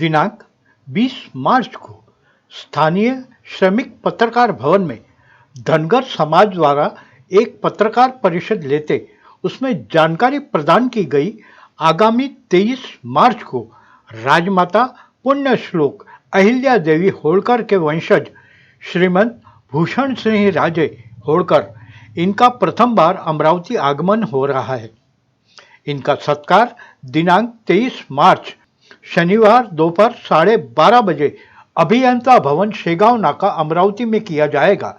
दिनांक 20 मार्च को स्थानीय श्रमिक पत्रकार भवन में धनगर समाज द्वारा एक पत्रकार परिषद लेते उसमें जानकारी प्रदान की गई। आगामी 23 मार्च को राजमाता पुण्य श्लोक अहिल्या देवी होळकर के वंशज श्रीमंत भूषण सिंह राजे होळकर, इनका प्रथम बार अमरावती आगमन हो रहा है। इनका सत्कार दिनांक 23 मार्च शनिवार दोपहर साढ़े बारह बजे अभियंता भवन शेगांव नाका अमरावती में किया जाएगा।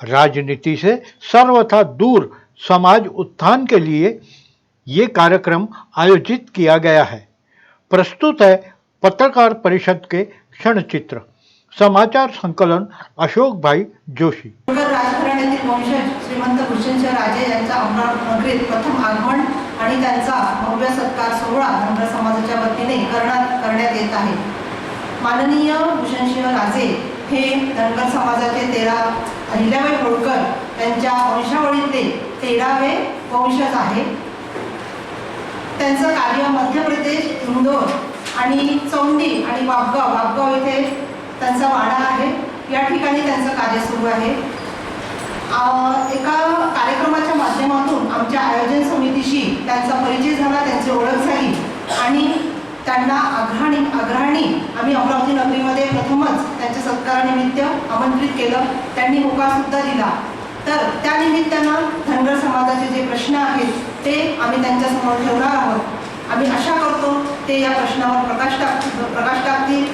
राजनीति से सर्वथा दूर समाज उत्थान के लिए ये कार्यक्रम आयोजित किया गया है। प्रस्तुत है पत्रकार परिषद के क्षण चित्र समाचार संकलन अशोक भाई जोशी। होळकर राजघराण्यातील वंशज श्रीमंत भूषणसिंह राजे यांचा प्रथम आगमन आणि त्यांचा भव्य सत्कार सोहळा धनगर समाजाच्या वतीने करण्यात करण्यात येत आहे. माननीय भूषणसिंह राजे हे धनगर समाजाचे तेरा अहिल्याबाई होळकर यांच्या वंशावळीतले तेरावे वंशज आहे त्यांचं कार्य मध्य प्रदेश इंदोर आणि चौंडी आणि वापगाव वापगाव इथे त्यांचा वाडा आहे. या ठिकाणी त्यांचं कार्य सुरू आहे. एका कार्यक्रमाच्या माध्यमातून आमच्या आयोजन समितीशी त्यांचा परिचय झाला त्यांची ओळख झाली आणि त्यांना आघाणी आग्रहाणी आम्ही अमरावती नगरीमध्ये प्रथमच त्यांच्या सत्कारानिमित्त आमंत्रित केलं. त्यांनी होकारसुद्धा दिला. तर त्या निमित्तानं धनगर समाजाचे जे प्रश्न आहेत ते आम्ही त्यांच्यासमोर ठेवणार आहोत. आम्ही आशा करतो ते या प्रश्नावर प्रकाश टाक प्रकाश टाकतील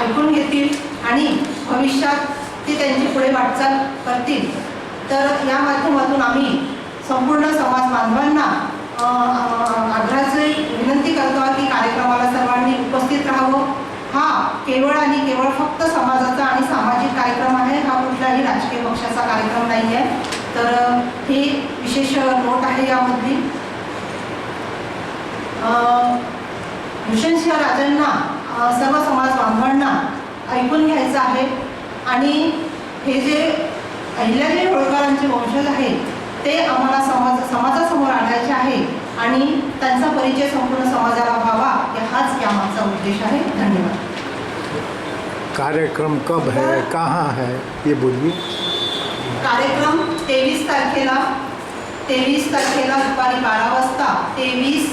ऐकून घेतील आणि भविष्यात ते त्यांची पुढे वाटचाल करतील. तर या माध्यमातून आम्ही संपूर्ण समाज बांधवांना आग्रहाची विनंती करतो की कार्यक्रमाला सर्वांनी उपस्थित राहावं. हा केवळ आणि केवळ फक्त समाजाचा आणि सामाजिक कार्यक्रम आहे हा कुठलाही राजकीय पक्षाचा कार्यक्रम नाही आहे तर हे ही विशेष नोट आहे यामधली. भूषणसिंह राजांना सर्व समाज बांधवांना ऐकून घ्यायचं आहे. आणि हे जे अहिल्यादेवी होळकरांचे वंशज आहेत. ते आम्हाला समाज समाजासमोर आणायचे आहे. आणि त्यांचा परिचय संपूर्ण समाजाला व्हावा या हाच यामागचा उद्देश आहे. धन्यवाद. कार्यक्रम कब है? कहाँ है? ये बोलिए. कार्यक्रम तेवीस तारखेला तेवीस तारखेला दुपारी बारा वाजता तेवीस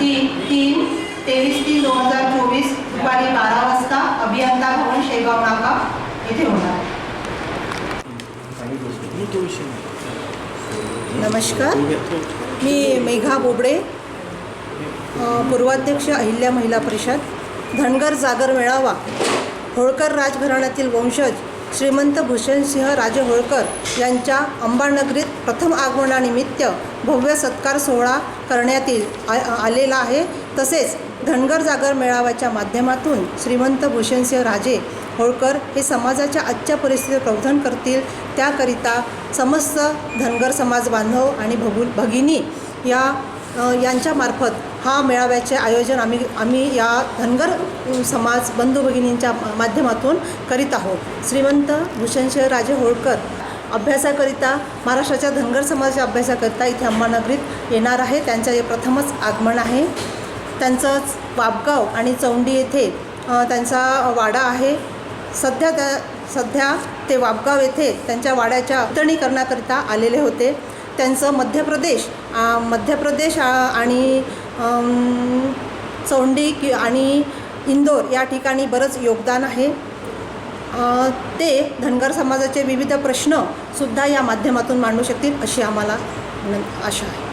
तीन तीन तेवीस तीन दोन हजार चोवीस दुपारी बारा वाजता अभियंता भवन शेगाव नाका येथे होणार आहे. नमस्कार. मी मेघा बोबडे पूर्वाध्यक्ष अहिल्या महिला परिषद धनगर जागर मेळावा होळकर राजघराण्यातील वंशज श्रीमंत भूषणसिंह राजे होळकर यांच्या अंबानगरीत प्रथम आगमनानिमित्त भव्य सत्कार सोहळा करण्यात येईल आ- आलेला आहे. तसेच धनगर जागर मेळाव्याच्या माध्यमातून श्रीमंत भूषणसिंह राजे होळकर हे समाजाच्या आजच्या परिस्थितीत प्रबोधन करतील. त्याकरिता समस्त धनगर समाज बांधव आणि भगु भगिनी या यांच्यामार्फत हा मेळाव्याचे आयोजन आम्ही आम्ही या धनगर समाज बंधू भगिनींच्या मा- माध्यमातून करीत आहोत. श्रीमंत भूषणसिंह राजे होळकर अभ्यासाकरिता महाराष्ट्राच्या धनगर समाजाच्या अभ्यासाकरिता इथे अंबानगरीत येणार आहे. त्यांचं हे प्रथमच आगमन आहे. त्यांचं वापगाव आणि चौंडी येथे त्यांचा वाडा आहे. सध्या त्या सध्या ते वापगाव येथे त्यांच्या वाड्याच्या उतरणीकरणाकरिता आलेले होते. त्यांचं मध्य प्रदेश मध्य प्रदेश आणि चौंडी कि आणि इंदोर या ठिकाणी बरंच योगदान आहे. ते धनगर समाजाचे विविध प्रश्नसुद्धा या माध्यमातून मांडू शकतील अशी आम्हाला आशा आहे.